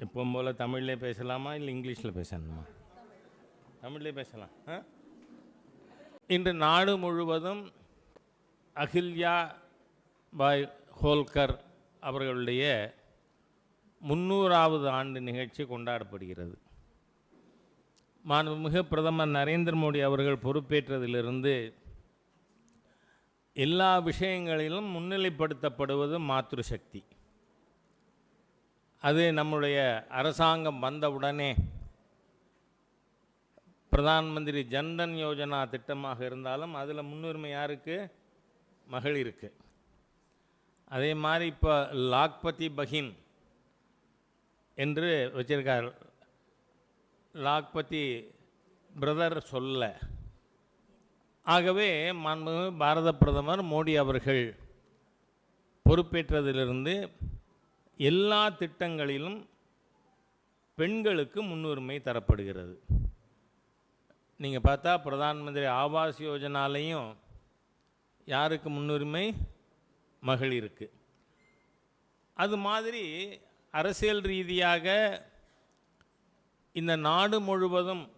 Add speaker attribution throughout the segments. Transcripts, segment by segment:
Speaker 1: எப்பவும் போல் தமிழ்லே பேசலாமா இல்லை இங்கிலீஷில் பேசணுமா? தமிழ்லே பேசலாம். ஆ? இன்று நாடு முழுவதும் அகில்யா பாய் ஹோல்கர் அவர்களுடைய முந்நூறாவது ஆண்டு நிகழ்ச்சி கொண்டாடப்படுகிறது. மாண்புமிகு பிரதமர் நரேந்திர மோடி அவர்கள் பொறுப்பேற்றதிலிருந்து எல்லா விஷயங்களிலும் முன்னிலைப்படுத்தப்படுவது மாத்ருசக்தி. அது நம்முடைய அரசாங்கம் வந்தவுடனே பிரதான் மந்திரி ஜன்தன் யோஜனா திட்டமாக இருந்தாலும் அதில் முன்னுரிமை யாருக்கு? மகளிருக்கு அதே மாதிரி இப்போ லாக்பதி பகின் என்று வச்சிருக்கார். லாக்பதி பிரதர் சொல்ல. ஆகவே மாண்பு பாரத பிரதமர் மோடி அவர்கள் பொறுப்பேற்றதிலிருந்து எல்லா திட்டங்களிலும் பெண்களுக்கு முன்னுரிமை தரப்படுகிறது. நீங்கள் பார்த்தா பிரதான் மந்திரி ஆவாஸ் யோஜனாலையும் யாருக்கு முன்னுரிமை? மகளிருக்கு. அது மாதிரி அரசியல் ரீதியாக இந்த நாடு முழுவதும்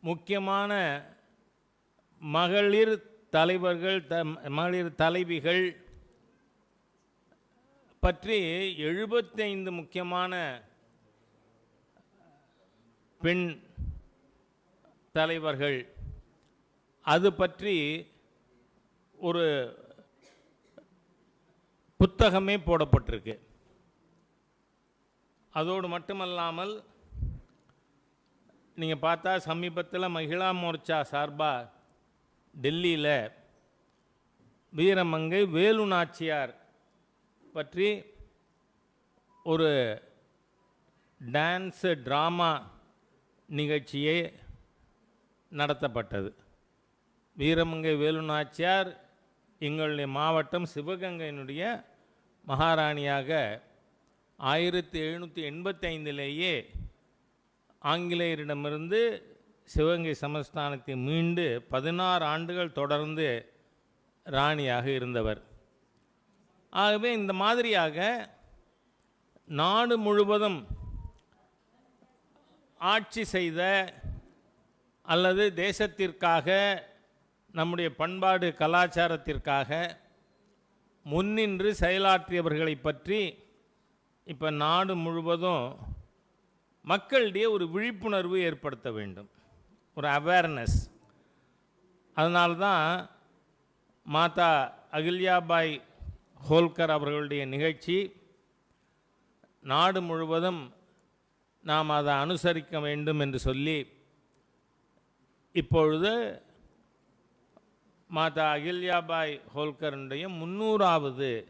Speaker 1: முக்கியமான மகளிர் தலைவர்கள் த மகளிர் தலைவிகள் பற்றி எழுபத்தைந்து முக்கியமான பெண் தலைவர்கள் அது பற்றி ஒரு புத்தகமே போடப்பட்டிருக்கு. அதோடு மட்டுமல்லாமல் நீங்கள் பார்த்தா சமீபத்தில் மகிழா மோர்ச்சா சார்பாக டெல்லியில் வீரமங்கை வேலு நாச்சியார் பற்றி ஒரு டான்ஸு ட்ராமா நிகழ்ச்சியே நடத்தப்பட்டது. வீரமங்கை வேலு நாச்சியார் எங்களுடைய மாவட்டம் சிவகங்கையினுடைய மகாராணியாக ஆயிரத்தி எழுநூற்றி எண்பத்தைந்திலேயே ஆங்கிலேயரிடமிருந்து சிவகங்கை சமஸ்தானத்தை மீண்டு பதினாறு ஆண்டுகள் தொடர்ந்து ராணியாக இருந்தவர். ஆகவே இந்த மாதிரியாக நாடு முழுவதும் ஆட்சி செய்த அல்லது தேசத்திற்காக நம்முடைய பண்பாடு கலாச்சாரத்திற்காக முன்னின்று செயலாற்றியவர்களை பற்றி இப்போ நாடு முழுவதும் மக்களிடையே ஒரு விழிப்புணர்வு ஏற்படுத்த வேண்டும். ஒரு அவேர்னஸ் அதனால்தான் மாதா அகில்யாபாய் ஹோல்கர் அவர்களுடைய நிகழ்ச்சி. நாடு முழுவதும் நாம் அதை அனுசரிக்க வேண்டும் என்று சொல்லி இப்பொழுது மாதா அகில்யாபாய் ஹோல்கருடைய முன்னூறாவது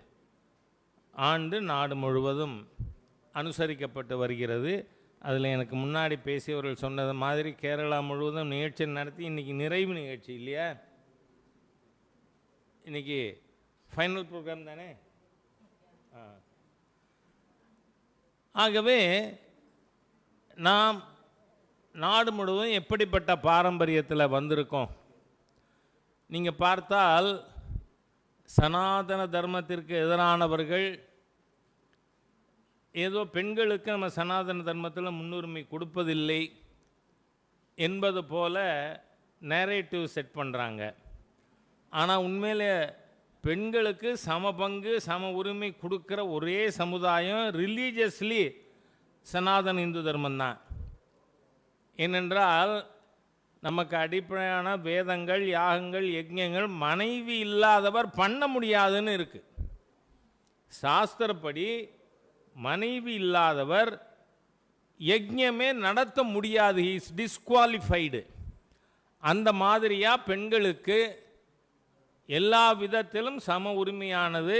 Speaker 1: ஆண்டு நாடு முழுவதும் அனுசரிக்கப்பட்டு வருகிறது. அதில் எனக்கு முன்னாடி பேசியவர்கள் சொன்னது மாதிரி கேரளா முழுவதும் நிகழ்ச்சி நடத்தி இன்றைக்கி நிறைவு நிகழ்ச்சி இல்லையா? இன்றைக்கி ஃபைனல் ப்ரோக்ராம் தானே? ஆ. ஆகவே நாம் நாடு முழுவதும் எப்படிப்பட்ட பாரம்பரியத்தில் வந்திருக்கோம்? நீங்கள் பார்த்தால் சனாதன தர்மத்திற்கு எதிரானவர்கள் ஏதோ பெண்களுக்கு நம்ம சனாதன தர்மத்தில் முன்னுரிமை கொடுப்பதில்லை என்பது போல நேரேட்டிவ் செட் பண்ணுறாங்க ஆனால் உண்மையிலே பெண்களுக்கு சம பங்கு சம உரிமை கொடுக்குற ஒரே சமுதாயம் ரிலீஜியஸ்லி சனாதன இந்து தர்மம் தான். ஏனென்றால் நமக்கு அடிப்படையான வேதங்கள் யாகங்கள் யஜ்யங்கள் மனைவி இல்லாதவர் பண்ண முடியாதுன்னு இருக்குது சாஸ்திரப்படி மனைவி இல்லாதவர் யஜ்யமே நடத்த முடியாது இஸ் டிஸ்குவாலிஃபைடு அந்த மாதிரியாக பெண்களுக்கு எல்லா விதத்திலும் சம உரிமையானது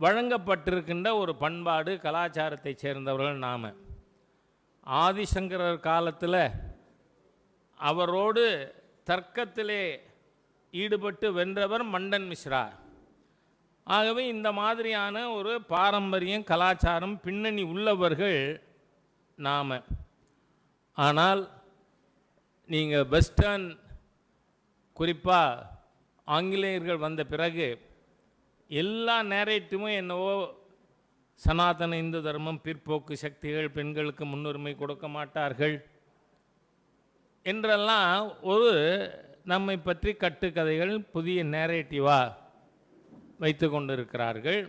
Speaker 1: வழங்கப்பட்டிருக்கின்ற ஒரு பண்பாடு கலாச்சாரத்தைச் சேர்ந்தவர்கள் நாம். ஆதிசங்கரர் காலத்தில் அவரோடு தர்க்கத்திலே ஈடுபட்டு வென்றவர் மண்டன் மிஸ்ரா. ஆகவே இந்த மாதிரியான ஒரு பாரம்பரியம் கலாச்சாரம் பின்னணி உள்ளவர்கள் நாம். ஆனால் நீங்கள் வெஸ்டர்ன் குறிப்பாக ஆங்கிலேயர்கள் வந்த பிறகு எல்லா நேரேட்டிவும் என்னவோ சனாதன இந்து தர்மம் பிற்போக்கு சக்திகள் பெண்களுக்கு முன்னுரிமை கொடுக்க மாட்டார்கள் என்றெல்லாம் ஒரு நம்மை பற்றி கட்டுக்கதைகள் புதிய நேரேட்டிவாக வைத்து கொண்டிருக்கிறார்கள்.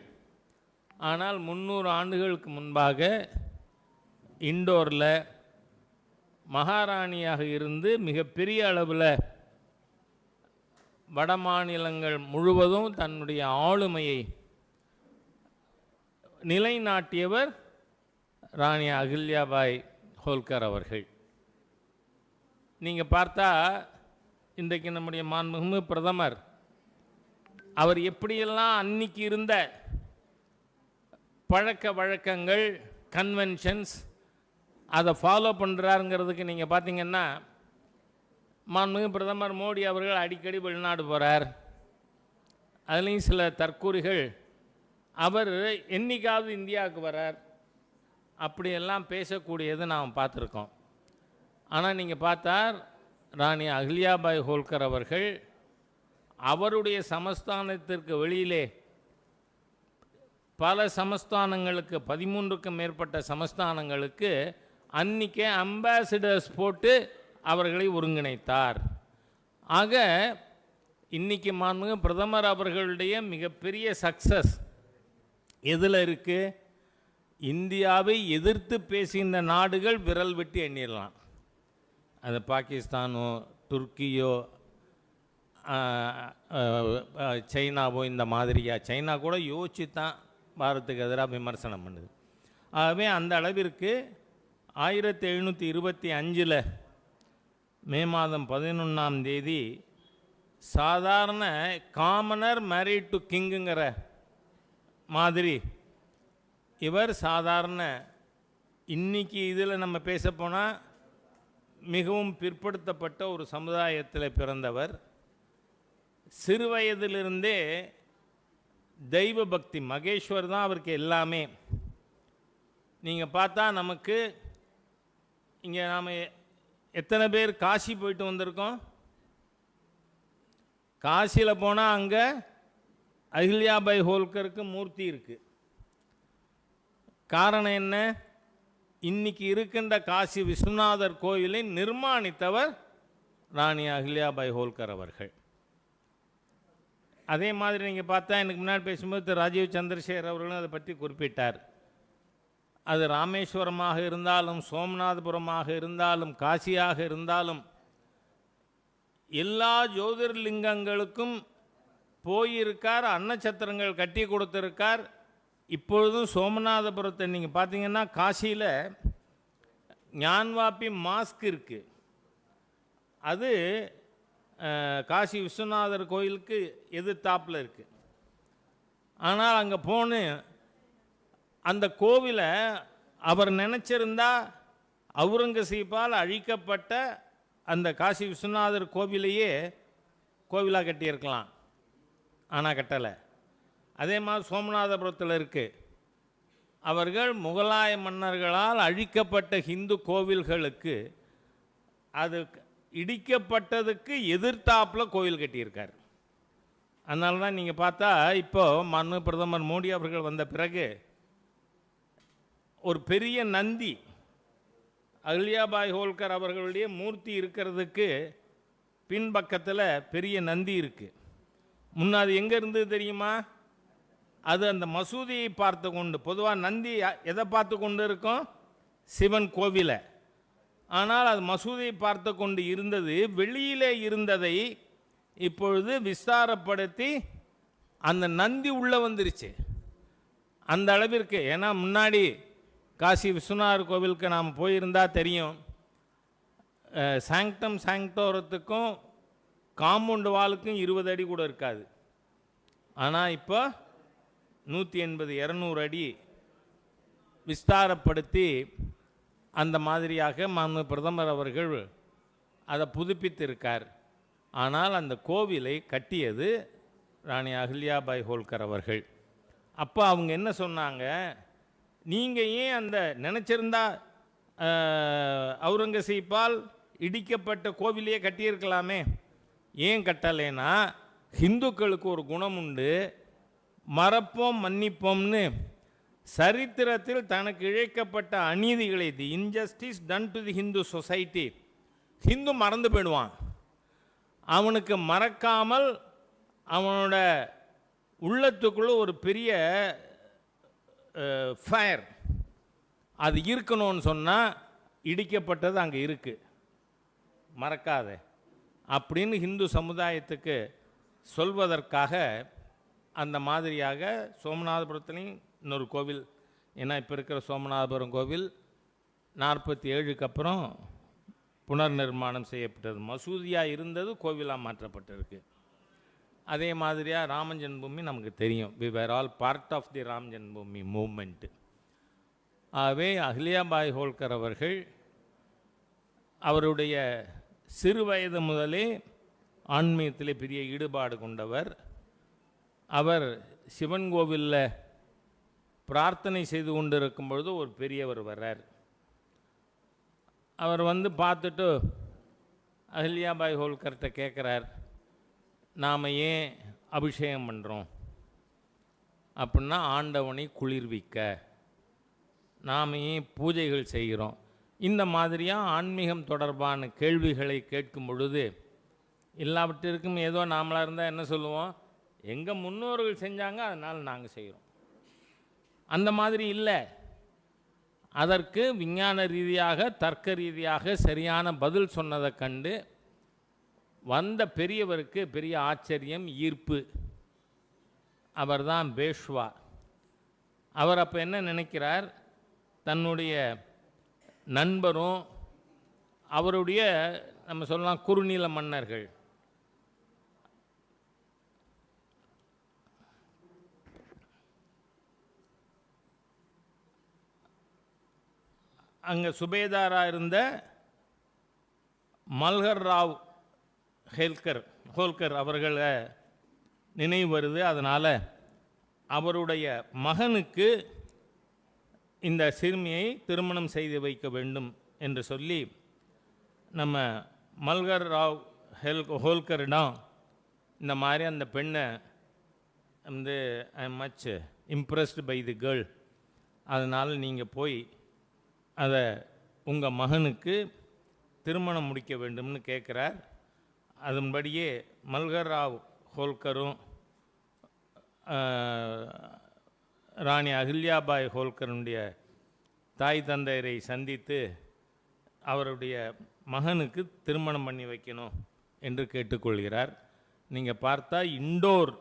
Speaker 1: ஆனால் முந்நூறு ஆண்டுகளுக்கு முன்பாக இண்டோரில் மகாராணியாக இருந்து மிகப்பெரிய அளவில் வட மாநிலங்கள் முழுவதும் தன்னுடைய ஆளுமையை நிலைநாட்டியவர் ராணி அகில்யாபாய் ஹோல்கர் அவர்கள். நீங்கள் பார்த்தா இன்றைக்கு நம்முடைய மாண்புமிகு பிரதமர் அவர் எப்படியெல்லாம் அன்னைக்கு இருந்த பழக்க வழக்கங்கள் கன்வென்ஷன்ஸ் அதை ஃபாலோ பண்ணுறாருங்கிறதுக்கு நீங்கள் பார்த்தீங்கன்னா மாண்புமிகு பிரதமர் மோடி அவர்கள் அடிக்கடி வெளிநாடு போகிறார் அதுலேயும் சில தற்கூறிகள். அவர் என்னைக்காவது இந்தியாவுக்கு வரார் அப்படியெல்லாம் பேசக்கூடியது நாம் பார்த்துருக்கோம். ஆனால் நீங்கள் பார்த்தார் ராணி அகில்யாபாய் ஹோல்கர் அவர்கள் அவருடைய சமஸ்தானத்திற்கு வெளியிலே பல சமஸ்தானங்களுக்கு பதிமூன்றுக்கும் மேற்பட்ட சமஸ்தானங்களுக்கு அன்னிக்கே அம்பாசிடர்ஸ் போட்டு அவர்களை ஒருங்கிணைத்தார். ஆக இன்றைக்கி மாண்புமிகு பிரதமர் அவர்களுடைய மிகப்பெரிய சக்சஸ் எதில் இருக்குது இந்தியாவை எதிர்த்து பேசுகின்ற நாடுகள் விரல் விட்டு எண்ணிடலாம். அது பாகிஸ்தானோ துர்க்கியோ சைனாவோ இந்த மாதிரியா? சைனா கூட யோசிச்சு தான் பாரத்துக்கு எதிராக விமர்சனம் பண்ணுது. ஆகவே அந்த அளவிற்கு ஆயிரத்தி எழுநூற்றி இருபத்தி அஞ்சில் மே மாதம் பதினொன்றாம் தேதி சாதாரண காமனர் மேரிட் டு கிங்குங்கிற மாதிரி. இவர் சாதாரண இன்னைக்கு இதில் நம்ம பேச போனால் மிகவும் பிற்படுத்தப்பட்ட ஒரு சமுதாயத்தில் பிறந்தவர். சிறு வயதிலிருந்தே தெய்வ பக்தி மகேஸ்வர் தான் அவருக்கு எல்லாமே. நீங்கள் பார்த்தா நமக்கு இங்கே நாம் எத்தனை பேர் காசி போயிட்டு வந்திருக்கோம்? காசியில் போனால் அங்கே அகில்யாபாய் ஹோல்கருக்கு மூர்த்தி இருக்குது காரணம் என்ன? இன்னைக்கு இருக்கின்ற காசி விஸ்வநாதர் கோயிலை நிர்மாணித்தவர் ராணி அகில்யாபாய் ஹோல்கர் அவர்கள். அதே மாதிரி நீங்கள் பார்த்தா எனக்கு முன்னாடி பேசும்போது ராஜீவ் சந்திரசேகர் அவர்களும் அதை பற்றி குறிப்பிட்டார். அது ராமேஸ்வரமாக இருந்தாலும் சோமநாதபுரமாக இருந்தாலும் காசியாக இருந்தாலும் எல்லா ஜோதிர்லிங்கங்களுக்கும் போயிருக்கார் அன்னச்சத்திரங்கள் கட்டி கொடுத்துருக்கார். இப்பொழுதும் சோமநாதபுரத்தை நீங்கள் பார்த்தீங்கன்னா காசியில் ஞான்வாப்பி மாஸ்க் இருக்குது அது காசி விஸ்வநாதர் கோயிலுக்கு எதிர்த்தாப்பில் இருக்குது ஆனால் அங்கே போன அந்த கோவிலை அவர் நினச்சிருந்தா அவுரங்கசீப்பால் அழிக்கப்பட்ட அந்த காசி விஸ்வநாதர் கோவிலையே கோவிலாக கட்டியிருக்கலாம். ஆனால் கட்டலை. அதே மாதிரி சோமநாதபுரத்தில் இருக்குது அவர்கள் முகலாய மன்னர்களால் அழிக்கப்பட்ட ஹிந்து கோவில்களுக்கு அது இடிக்கப்பட்டதுக்கு எதிர்த்தாப்பில் கோவில் கட்டியிருக்கார். அதனால தான் நீங்கள் பார்த்தா இப்போ மன்னு பிரதமர் மோடி அவர்கள் வந்த பிறகு ஒரு பெரிய நந்தி. அகில்யாபாய் ஹோல்கர் அவர்களுடைய மூர்த்தி இருக்கிறதுக்கு பின்பக்கத்தில் பெரிய நந்தி இருக்குது முன்னாடி எங்கே இருந்தது தெரியுமா? அது அந்த மசூதியை பார்த்து கொண்டு பொதுவாக நந்தி எதை பார்த்து கொண்டு இருக்கும்? சிவன் கோவிலை. ஆனால் அது மசூதியை பார்த்து கொண்டு இருந்தது வெளியிலே இருந்ததை இப்பொழுது விஸ்தாரப்படுத்தி அந்த நந்தி உள்ளே வந்துருச்சு. அந்த அளவிற்கு ஏன்னா முன்னாடி காசி விஸ்வநாதர் கோவிலுக்கு நாம் போயிருந்தா தெரியும். சாங்டம் சாங்டோரத்துக்கும் காம்பவுண்டு வாலுக்கும் இருபது அடி கூட இருக்காது. ஆனால் இப்போ நூற்றி எண்பது இரநூறு அடி விஸ்தாரப்படுத்தி அந்த மாதிரியாக மாண்பு பிரதமர் அவர்கள் அதை புதுப்பித்திருக்கார். ஆனால் அந்த கோவிலை கட்டியது ராணி அகில்யாபாய் ஹோல்கர் அவர்கள். அப்போ அவங்க என்ன சொன்னாங்க? நீங்கள் ஏன் அந்த நினச்சிருந்தா அவுரங்கசீப்பால் இடிக்கப்பட்ட கோவிலையே கட்டியிருக்கலாமே? ஏன் கட்டலைன்னா ஹிந்துக்களுக்கு ஒரு குணம் உண்டு. மறப்போம் மன்னிப்போம்னு. சரித்திரத்தில் தனக்கு இழைக்கப்பட்ட அநீதிகளை the injustice done to the Hindu society Hindu மறந்து போயிடுவான். அவனுக்கு மறக்காமல் அவனோட உள்ளத்துக்குள்ள ஒரு பெரிய ஃபயர் அது இருக்கணும்னு சொன்னால் இடிக்கப்பட்டது அங்கே இருக்குது மறக்காத. அப்படின்னு ஹிந்து சமுதாயத்துக்கு சொல்வதற்காக அந்த மாதிரியாக சோமநாதபுரத்துலேயும் இன்னொரு கோவில் ஏன்னா இப்போ இருக்கிற சோமநாதபுரம் கோவில் நாற்பத்தி ஏழுக்கு அப்புறம் புனர் நிர்மாணம் செய்யப்பட்டது. மசூதியாக இருந்தது கோவிலாக மாற்றப்பட்டிருக்கு. அதே மாதிரியாக ராம ஜென்மபூமி நமக்கு தெரியும். We were all part of the Ram Janmabhoomi movement ஆகவே அகிலியாபாய் ஹோல்கர் அவர்கள் அவருடைய சிறு வயது முதலே ஆன்மீகத்தில் பெரிய ஈடுபாடு கொண்டவர். அவர் சிவன் கோவிலில் பிரார்த்தனை செய்து கொண்டிருக்கும் பொழுது ஒரு பெரியவர் வர்றார். அவர் வந்து பார்த்துட்டு அஹில்யாபாய் ஹோல்கர்கிட்ட கேட்குறார். நாம் ஏன் அபிஷேகம் பண்ணுறோம் அப்படின்னா ஆண்டவனை குளிர்விக்க. நாம் ஏன் பூஜைகள் செய்கிறோம்? இந்த மாதிரியாக ஆன்மீகம் தொடர்பான கேள்விகளை கேட்கும் பொழுது எல்லாவற்றிற்கும் ஏதோ நாமளாக இருந்தால் என்ன சொல்லுவோம்? எங்கள் முன்னோர்கள் செஞ்சாங்க அதனால் நாங்கள் செய்கிறோம். அந்த மாதிரி இல்லை. அதற்கு விஞ்ஞான ரீதியாக தர்க்க ரீதியாக சரியான பதில் சொன்னதை கண்டு வந்த பெரியவருக்கு பெரிய ஆச்சரியம் ஈர்ப்பு. அவர்தான் பேஷ்வா அவர் அப்போ என்ன நினைக்கிறார்? தன்னுடைய நண்பரும் அவருடைய நம்ம சொல்லலாம் குறுநில மன்னர்கள். அங்கே சுபேதாராக இருந்த மல்ஹர் ராவ் ஹெல்கர் ஹோல்கர் அவர்களை நினைவு வருது. அதனால் அவருடைய மகனுக்கு இந்த சிறுமியை திருமணம் செய்து வைக்க வேண்டும் என்று சொல்லி நம்ம மல்கர் ராவ் ஹெல் ஹோல்கரிடம் இந்த மாதிரி அந்த பெண்ணை வந்து I much impressed by the girl அதனால் நீங்கள் போய் அதை உங்கள் மகனுக்கு திருமணம் முடிக்க வேண்டும்னு கேட்குறார் அதன்படியே மல்கர் ராவ் ஹோல்கரும் ராணி அகில்யாபாய் ஹோல்கருடைய தாய் தந்தையரை சந்தித்து அவருடைய மகனுக்கு திருமணம் பண்ணி வைக்கணும் என்று கேட்டுக்கொள்கிறார். நீங்கள் பார்த்தா இண்டோர்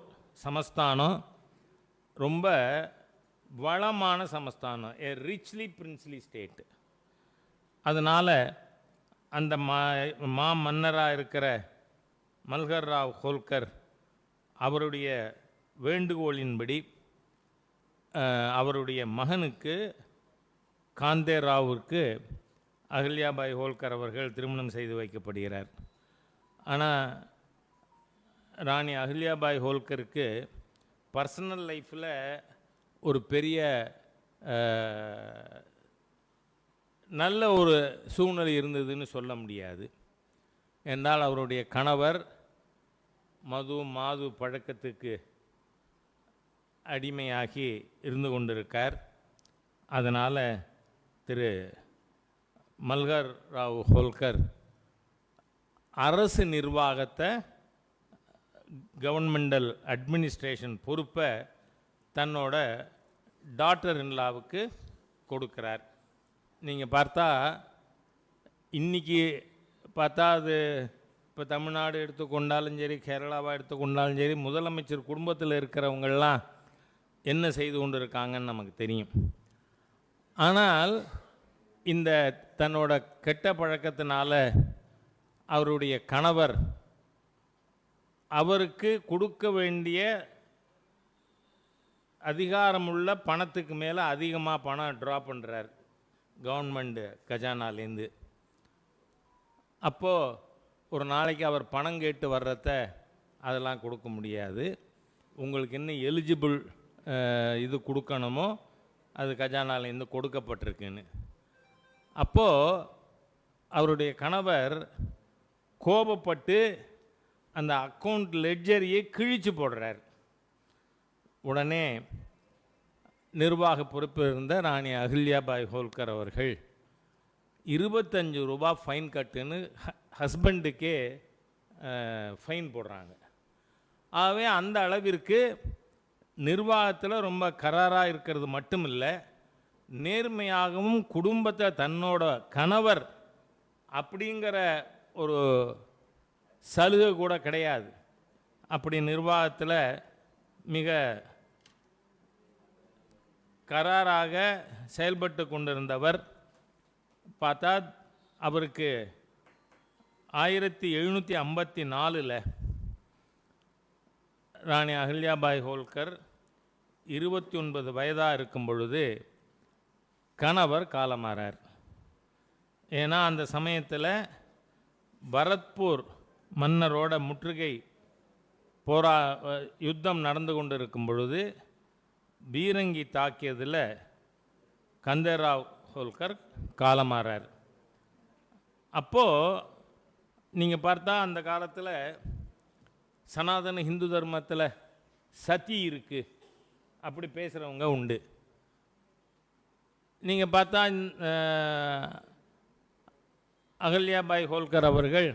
Speaker 1: சமஸ்தானம் ரொம்ப வளமான சமஸ்தானம் ஏ ரிச்லி பிரின்ஸ்லி ஸ்டேட் அதனால் அந்த மா மா மன்னராக இருக்கிற மல்கர் ராவ் ஹோல்கர் அவருடைய வேண்டுகோளின்படி அவருடைய மகனுக்கு காந்தே ராவுக்கு அகல்யாபாய் ஹோல்கர் அவர்கள் திருமணம் செய்து வைக்கப்படுகிறார். ஆனால் ராணி அகல்யாபாய் ஹோல்கருக்கு பர்சனல் லைஃப்பில் ஒரு பெரிய நல்ல ஒரு சூழ்நிலை இருந்ததுன்னு சொல்ல முடியாது. என்றால் அவருடைய கணவர் மது மாது பழக்கத்துக்கு அடிமையாகி இருந்து கொண்டிருக்கார். அதனால் திரு மல்கர் ராவ் ஹோல்கர் அரசு நிர்வாகத்தை கவர்மெண்டல் அட்மினிஸ்ட்ரேஷன் பொறுப்பை தன்னோட டாக்டர் இன்லாவுக்கு கொடுக்குறார். நீங்கள் பார்த்தா இன்னைக்கு பார்த்தா அது இப்போ தமிழ்நாடு எடுத்துக்கொண்டாலும் சரி கேரளாவாக எடுத்துக்கொண்டாலும் சரி முதலமைச்சர் குடும்பத்தில் இருக்கிறவங்கள்லாம் என்ன செய்து கொண்டு இருக்காங்கன்னு நமக்கு தெரியும். ஆனால் இந்த தன்னோட கெட்ட பழக்கத்தினால அவருடைய கணவர் அவருக்கு கொடுக்க வேண்டிய அதிகாரமுள்ள பணத்துக்கு மேலே அதிகமாக பணம் ட்ரா பண்ணுறார் கவர்மெண்ட்டு கஜானாலேருந்து அப்போது ஒரு நாளைக்கு அவர் பணம் கேட்டு வர்றத அதெல்லாம் கொடுக்க முடியாது. உங்களுக்கு என்ன எலிஜிபிள் இது கொடுக்கணுமோ அது கஜானாலேருந்து கொடுக்கப்பட்டிருக்குன்னு. அப்போது அவருடைய கணவர் கோபப்பட்டு அந்த அக்கௌண்ட் லெட்ஜரியை கிழிச்சு போடுறார். உடனே நிர்வாக பொறுப்பில் இருந்த ராணி அகில்யாபாய் ஹோல்கர் அவர்கள் இருபத்தஞ்சு ரூபா ஃபைன் கட்டுன்னு ஹஸ்பண்டுக்கே ஃபைன் போடுறாங்க. ஆகவே அந்த அளவிற்கு நிர்வாகத்தில் ரொம்ப கராராக இருக்கிறது மட்டும் இல்லை நேர்மையாகவும் குடும்பத்தை தன்னோட கணவர் அப்படிங்கிற ஒரு சலுகை கூட கிடையாது. அப்படி நிர்வாகத்தில் மிக கராராக செயல்பட்டு கொண்டிருந்தவர் பார்த்தா அவருக்கு ஆயிரத்தி எழுநூற்றி ஐம்பத்தி நாலில் ராணி அகல்யாபாய் ஹோல்கர் இருபத்தி ஒன்பது வயதாக இருக்கும் பொழுது கணவர் காலமாறார். ஏன்னா அந்த சமயத்தில் பரத்பூர் மன்னரோட முற்றுகை போரா யுத்தம் நடந்து கொண்டிருக்கும் பொழுது பீரங்கி தாக்கியதில் கந்தராவ் ஹோல்கர் காலமாறார். அப்போது நீங்கள் பார்த்தா அந்த காலத்தில் சனாதன ஹிந்து தர்மத்தில் சதி இருக்குது அப்படி பேசுகிறவங்க உண்டு. நீங்கள் பார்த்தா அகல்யாபாய் ஹோல்கர் அவர்கள்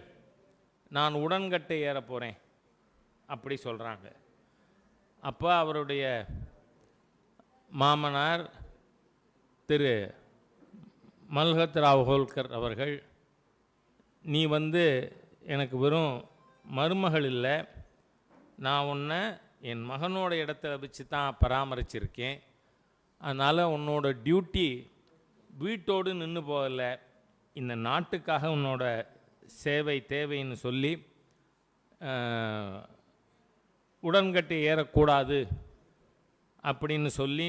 Speaker 1: நான் உடன்கட்டை ஏற போகிறேன் அப்படி சொல்கிறாங்க அப்போ அவருடைய மாமனார் திரு மல்கத் ராவ் ஹோல்கர் அவர்கள் நீ வந்து எனக்கு வெறும் மருமகள் இல்லை. நான் உன்னை என் மகனோட இடத்துல வச்சு தான் பராமரிச்சிருக்கேன். அதனால் உன்னோட டியூட்டி வீட்டோடு நின்று போகல. இந்த நாட்டுக்காக உன்னோட சேவை தேவைன்னு சொல்லி உடன்கட்டு உடன்கட்டை ஏறக்கூடாது அப்படின்னு சொல்லி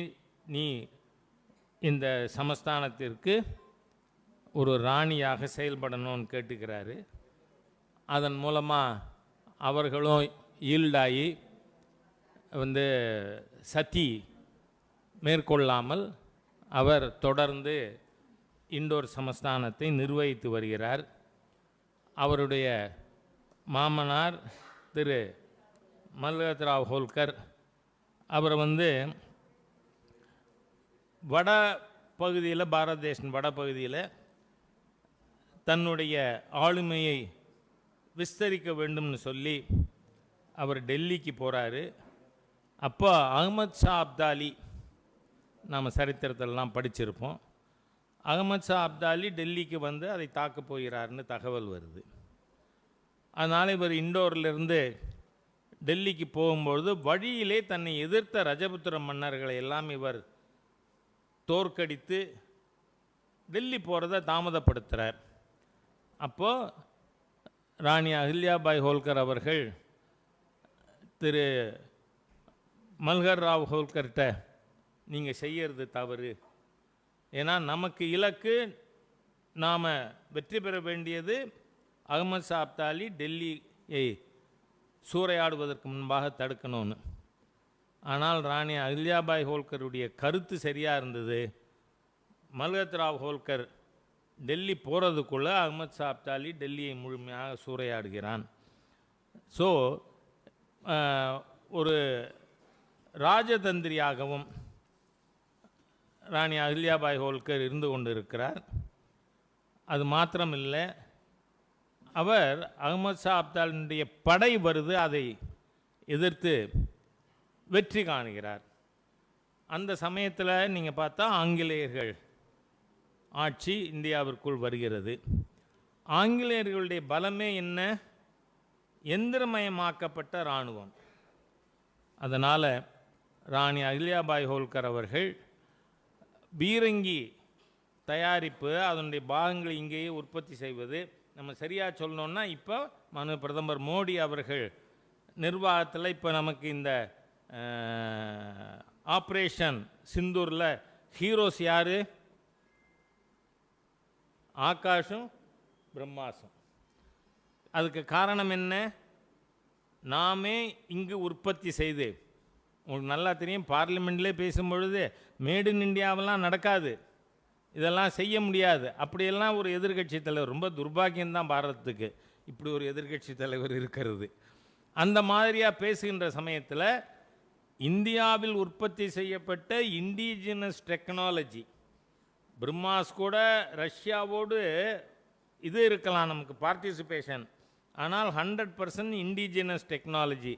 Speaker 1: நீ இந்த சமஸ்தானத்திற்கு ஒரு ராணியாக செயல்படணும்னு கேட்டுக்கிறாரு. அதன் மூலமாக அவர்களும் ஈல்டாகி வந்து சதி மேற்கொள்ளாமல் அவர் தொடர்ந்து இண்டோர் சமஸ்தானத்தை நிர்வகித்து வருகிறார். அவருடைய மாமனார் திரு மல்கத்ராவ் ஹோல்கர் அவர் வந்து வட பகுதியில் பாரத தேசம் வட பகுதியில் தன்னுடைய ஆளுமையை விஸ்தரிக்க வேண்டும்னு சொல்லி அவர் டெல்லிக்கு போகிறாரு அப்போ அகமது ஷா அப்தாலி நாம் சரித்திரத்திலலாம் படிச்சிருப்போம். அகமது ஷா அப்தாலி டெல்லிக்கு வந்து அதை தாக்க போகிறார்னு தகவல் வருது. அதனால் இவர் இண்டோர்லேருந்து டெல்லிக்கு போகும்பொழுது வழியிலே தன்னை எதிர்த்த ரஜபுத்திர மன்னர்களை எல்லாம் இவர் தோற்கடித்து டெல்லி போகிறத தாமதப்படுத்துகிறார் அப்போது ராணி அகில்யாபாய் ஹோல்கர் அவர்கள் திரு மல்கர் ராவ் ஹோல்கர்கிட்ட நீங்கள் செய்யறது தவறு. ஏன்னா நமக்கு இலக்கு நாம் வெற்றி பெற வேண்டியது அகமது சாப்தாலி அப்தாலி டெல்லியை சூறையாடுவதற்கு முன்பாக தடுக்கணும்னு. ஆனால் ராணி அகில்யாபாய் ஹோல்கருடைய கருத்து சரியாக இருந்தது. மல்கத் ராவ் ஹோல்கர் டெல்லி போகிறதுக்குள்ளே அகமது சாப்தாலி அப்தாலி டெல்லியை முழுமையாக சூறையாடுகிறான். ஸோ ஒரு ராஜதந்திரியாகவும் ராணி அகில்யாபாய் ஹோல்கர் இருந்து கொண்டிருக்கிறார். அது மாத்திரமில்லை அவர் அகமது ஷா அப்தாலினுடைய படை வருது அதை எதிர்த்து வெற்றி காணுகிறார். அந்த சமயத்தில் நீங்கள் பார்த்தா ஆங்கிலேயர்கள் ஆட்சி இந்தியாவிற்குள் வருகிறது. ஆங்கிலேயர்களுடைய பலமே என்ன? எந்திரமயமாக்கப்பட்ட இராணுவம். அதனால் ராணி அகில்யாபாய் ஹோல்கர் அவர்கள் பீரங்கி தயாரிப்பு அதனுடைய பாகங்களை இங்கேயே உற்பத்தி செய்வது நம்ம சரியாக சொல்லணும்னா இப்போ மனு பிரதமர் மோடி அவர்கள் நிர்வாகத்தில் இப்போ நமக்கு இந்த ஆப்ரேஷன் சிந்தூரில் ஹீரோஸ் யார்? ஆகாஷும் பிரம்மாசும் அதுக்கு காரணம் என்ன? நாமே இங்கு உற்பத்தி செய்து உங்களுக்கு நல்லா தெரியும் பார்லிமெண்ட்லேயே பேசும்பொழுது மேட் இன் இந்தியாவெல்லாம் நடக்காது. இதெல்லாம் செய்ய முடியாது. அப்படியெல்லாம் ஒரு எதிர்க்கட்சி தலைவர் ரொம்ப துர்பாக்கியம்தான் பாரதத்துக்கு. இப்படி ஒரு எதிர்க்கட்சி தலைவர் இருக்கிறது. அந்த மாதிரியாக பேசுகின்ற சமயத்தில் இந்தியாவில் உற்பத்தி செய்யப்பட்ட இண்டிஜினஸ் டெக்னாலஜி பிரம்மாஸ் கூட ரஷ்யாவோடு இது இருக்கலாம் நமக்கு பார்ட்டிசிபேஷன் ஆனால் ஹண்ட்ரட் பர்சன்ட் இண்டிஜினஸ் டெக்னாலஜி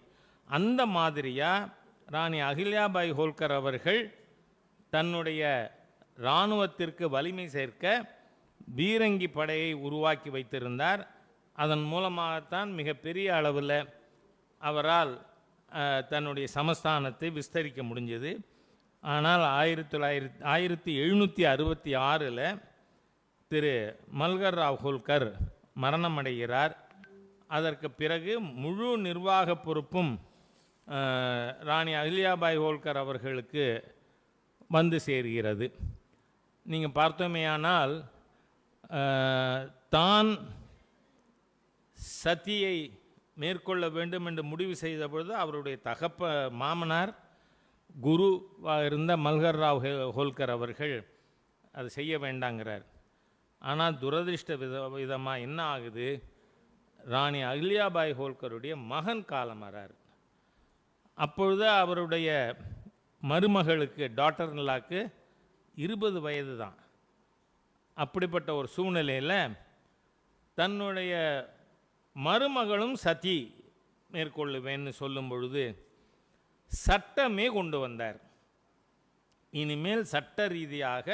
Speaker 1: அந்த மாதிரியாக ராணி அகில்யாபாய் ஹோல்கர் அவர்கள் தன்னுடைய இராணுவத்திற்கு வலிமை சேர்க்க பீரங்கி படையை உருவாக்கி வைத்திருந்தார். அதன் மூலமாகத்தான் மிகப்பெரிய அளவில் அவரால் தன்னுடைய சமஸ்தானத்தை விஸ்தரிக்க முடிஞ்சது. ஆனால் ஆயிரத்தி தொள்ளாயிரத்தி ஆயிரத்தி எழுநூற்றி அறுபத்தி ஆறில் திரு மல்கர் ராவ் ஹோல்கர் மரணமடைகிறார். அதற்கு பிறகு முழு நிர்வாக பொறுப்பும் ராணி அகில்யாபாய் ஹோல்கர் அவர்களுக்கு வந்து சேர்கிறது. நீங்கள் பார்த்தோமேயானால் தான் சதியை மேற்கொள்ள வேண்டும் என்று முடிவு செய்த பொழுது அவருடைய தகப்ப மாமனார் குருவாக இருந்த மல்கர் ராவ் ஹோல்கர் அவர்கள் அது செய்ய வேண்டாங்கிறார். ஆனால் துரதிர்ஷ்ட வித விதமாக என்ன ஆகுது? ராணி அகில்யாபாய் ஹோல்கருடைய மகன் காலமாறார். அப்பொழுது அவருடைய மருமகளுக்கு டாட்டர் இருபது வயது தான் அப்படிப்பட்ட ஒரு சூழ்நிலையில் தன்னுடைய மருமகளும் சதி மேற்கொள்ளுவேன்னு சொல்லும் பொழுது சட்டமே கொண்டு வந்தார். இனிமேல் சட்ட ரீதியாக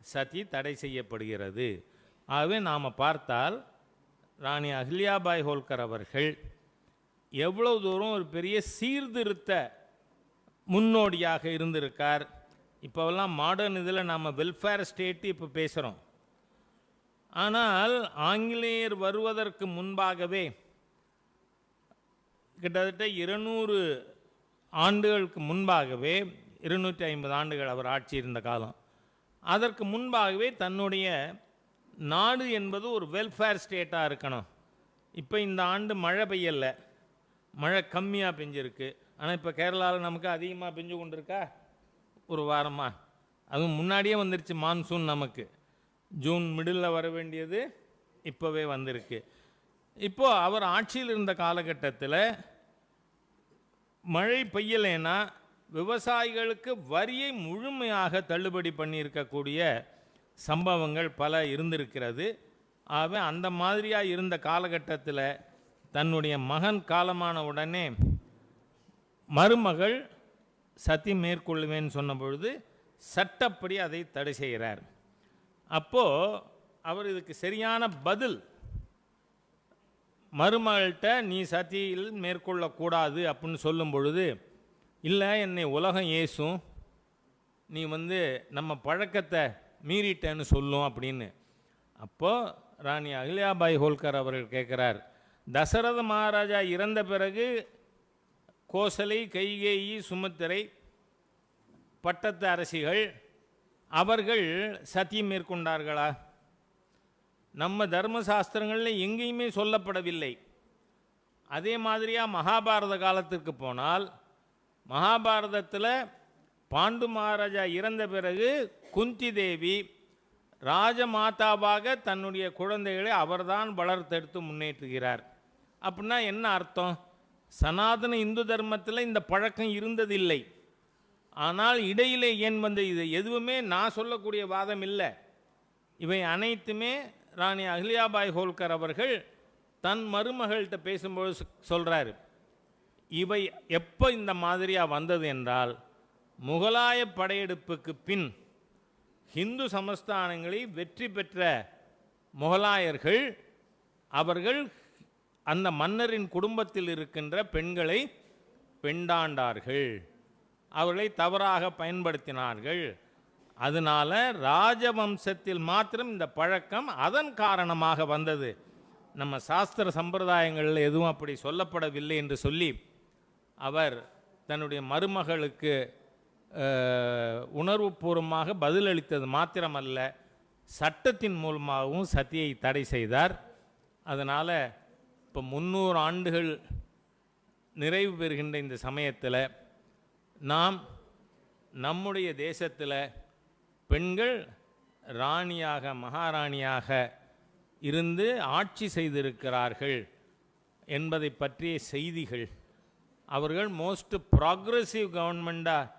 Speaker 1: சதி தடை செய்யப்படுகிறது. ஆகவே நாம் பார்த்தால் ராணி அஹில்யாபாய் ஹோல்கர் அவர்கள் எவ்வளோ தூரம் ஒரு பெரிய சீர்திருத்த முன்னோடியாக இருந்திருக்கார். இப்போவெல்லாம் மாடர்ன் இதில் நாம் வெல்ஃபேர் ஸ்டேட்டு இப்போ பேசுகிறோம் ஆனால் ஆங்கிலேயர் வருவதற்கு முன்பாகவே கிட்டத்தட்ட இருநூறு ஆண்டுகளுக்கு முன்பாகவே இருநூற்றி ஐம்பது ஆண்டுகள் அவர் ஆட்சி இருந்த காலம். அதற்கு முன்பாகவே தன்னுடைய நாடு என்பது ஒரு வெல்ஃபேர் ஸ்டேட்டாக இருக்கணும். இப்போ இந்த ஆண்டு மழை பெய்யலை. மழை கம்மியாக பெஞ்சிருக்கு. ஆனால் இப்போ கேரளாவில் நமக்கு அதிகமாக பெஞ்சு கொண்டிருக்கா? ஒரு வாரமாக அதுவும் முன்னாடியே வந்துருச்சு மான்சூன் நமக்கு. ஜூன் மிடில் வர வேண்டியது இப்போவே வந்திருக்கு. இப்போது அவர் ஆட்சியில் இருந்த காலகட்டத்தில் மழை பெய்யலைன்னா விவசாயிகளுக்கு வரியை முழுமையாக தள்ளுபடி பண்ணியிருக்கக்கூடிய சம்பவங்கள் பல இருந்திருக்கிறது. ஆகவே அந்த மாதிரியாக இருந்த காலகட்டத்தில் தன்னுடைய மகன் காலமான உடனே மருமகள் சதி மேற்கொள்ளுவேன்னு சொன்ன பொழுது சட்டப்படி அதை தடை செய்கிறார். அப்போது அவர் இதுக்கு சரியான பதில் மருமகள்கிட்ட நீ சதியில் மேற்கொள்ளக்கூடாது அப்படின்னு சொல்லும் பொழுது இல்லை என்னை உலகம் ஏசும் நீ வந்து நம்ம பழக்கத்தை மீறிட்டேன்னு சொல்லும் அப்படின்னு. அப்போது ராணி அகில்யாபாய் ஹோல்கர் அவர்கள் கேட்குறார் தசரத மகாராஜா இறந்த பிறகு கோசலை கைகேயி சுமித்திரை பட்டத்து அரசிகள் அவர்கள் சத்தியம் மேற்கொண்டார்களா? நம்ம தர்ம சாஸ்திரங்களில் எங்கேயுமே சொல்லப்படவில்லை. அதே மாதிரியாக மகாபாரத காலத்திற்கு போனால் மகாபாரதத்தில் பாண்டு மகாராஜா இறந்த பிறகு குந்தி தேவி ராஜமாதாவாக தன்னுடைய குழந்தைகளை அவர்தான் வளர்த்தெடுத்து முன்னேற்றுகிறார். அப்படின்னா என்ன அர்த்தம்? சனாதன இந்து தர்மத்தில் இந்த பழக்கம் இருந்ததில்லை. ஆனால் இடையிலே ஏன் வந்த இது? எதுவுமே நான் சொல்லக்கூடிய வாதம் இல்லை. இவை அனைத்துமே ராணி அகில்யாபாய் ஹோல்கர் அவர்கள் தன் மருமகள்கிட்ட பேசும்போது சொல்கிறாரு இவை எப்போ இந்த மாதிரியாக வந்தது என்றால் முகலாய படையெடுப்புக்கு பின் ஹிந்து சமஸ்தானங்களில் வெற்றி பெற்ற முகலாயர்கள் அவர்கள் அந்த மன்னரின் குடும்பத்தில் இருக்கின்ற பெண்களை பெண்டாண்டார்கள். அவர்களை தவறாக பயன்படுத்தினார்கள். அதனால ராஜவம்சத்தில் மாத்திரம் இந்த பழக்கம் அதன் காரணமாக வந்தது. நம்ம சாஸ்திர சம்பிரதாயங்களில் எதுவும் அப்படி சொல்லப்படவில்லை என்று சொல்லி அவர் தன்னுடைய மருமகளுக்கு உணர்வுபூர்வமாக பதிலளித்தது மாத்திரமல்ல சட்டத்தின் மூலமாகவும் சதியை தடை செய்தார். அதனால் இப்போ முந்நூறு ஆண்டுகள் நிறைவு பெறுகின்ற இந்த சமயத்தில் நாம் நம்முடைய தேசத்தில் பெண்கள் ராணியாக மகாராணியாக இருந்து ஆட்சி செய்திருக்கிறார்கள் என்பதை பற்றிய செய்திகள். அவர்கள் மோஸ்ட் ப்ராக்ரஸிவ் கவர்மெண்ட்டாக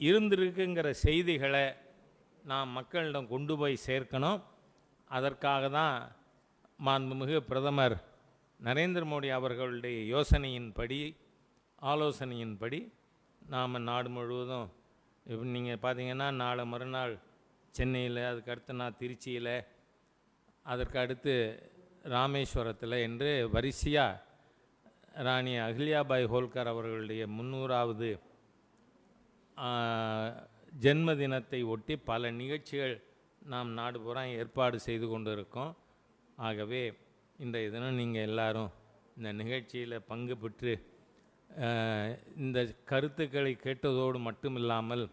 Speaker 1: இருந்திருக்குங்கிற செய்திகளை நாம் மக்களிடம் கொண்டு போய் சேர்க்கணும். அதற்காக தான் மாண்புமிகு பிரதமர் நரேந்திர மோடி அவர்களுடைய யோசனையின்படி ஆலோசனையின்படி நாம் நாடு முழுவதும் இப்போ நீங்கள் பார்த்தீங்கன்னா நாளை மறுநாள் சென்னையில் அதுக்கடுத்து நான் திருச்சியில் அதற்கு அடுத்து ராமேஸ்வரத்தில் என்று வரிசையாக ராணி அகில்யாபாய் ஹோல்கர் அவர்களுடைய முந்நூறாவது ஜென்ம தினத்தை ஒட்டி பல நிகழ்ச்சிகள் நாம் நாடு பூரா ஏற்பாடு செய்து கொண்டு இருக்கோம் ஆகவே இந்த தினம் நீங்கள் எல்லாரும் இந்த நிகழ்ச்சியில் பங்கு பெற்று இந்த கருத்துக்களை கேட்டதோடு மட்டும் இல்லாமல்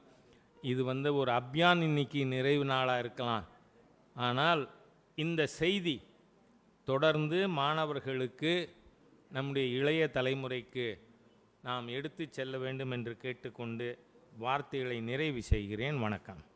Speaker 1: இது வந்து ஒரு அபியான் இன்னைக்கு நிறைவு நாளாக இருக்கலாம். ஆனால் இந்த செய்தி தொடர்ந்து மாணவர்களுக்கு நம்முடைய இளைய தலைமுறைக்கு நாம் எடுத்து செல்ல வேண்டும் என்று கேட்டுக்கொண்டு வார்த்தைகளை நிறைவு செய்கிறேன். வணக்கம்.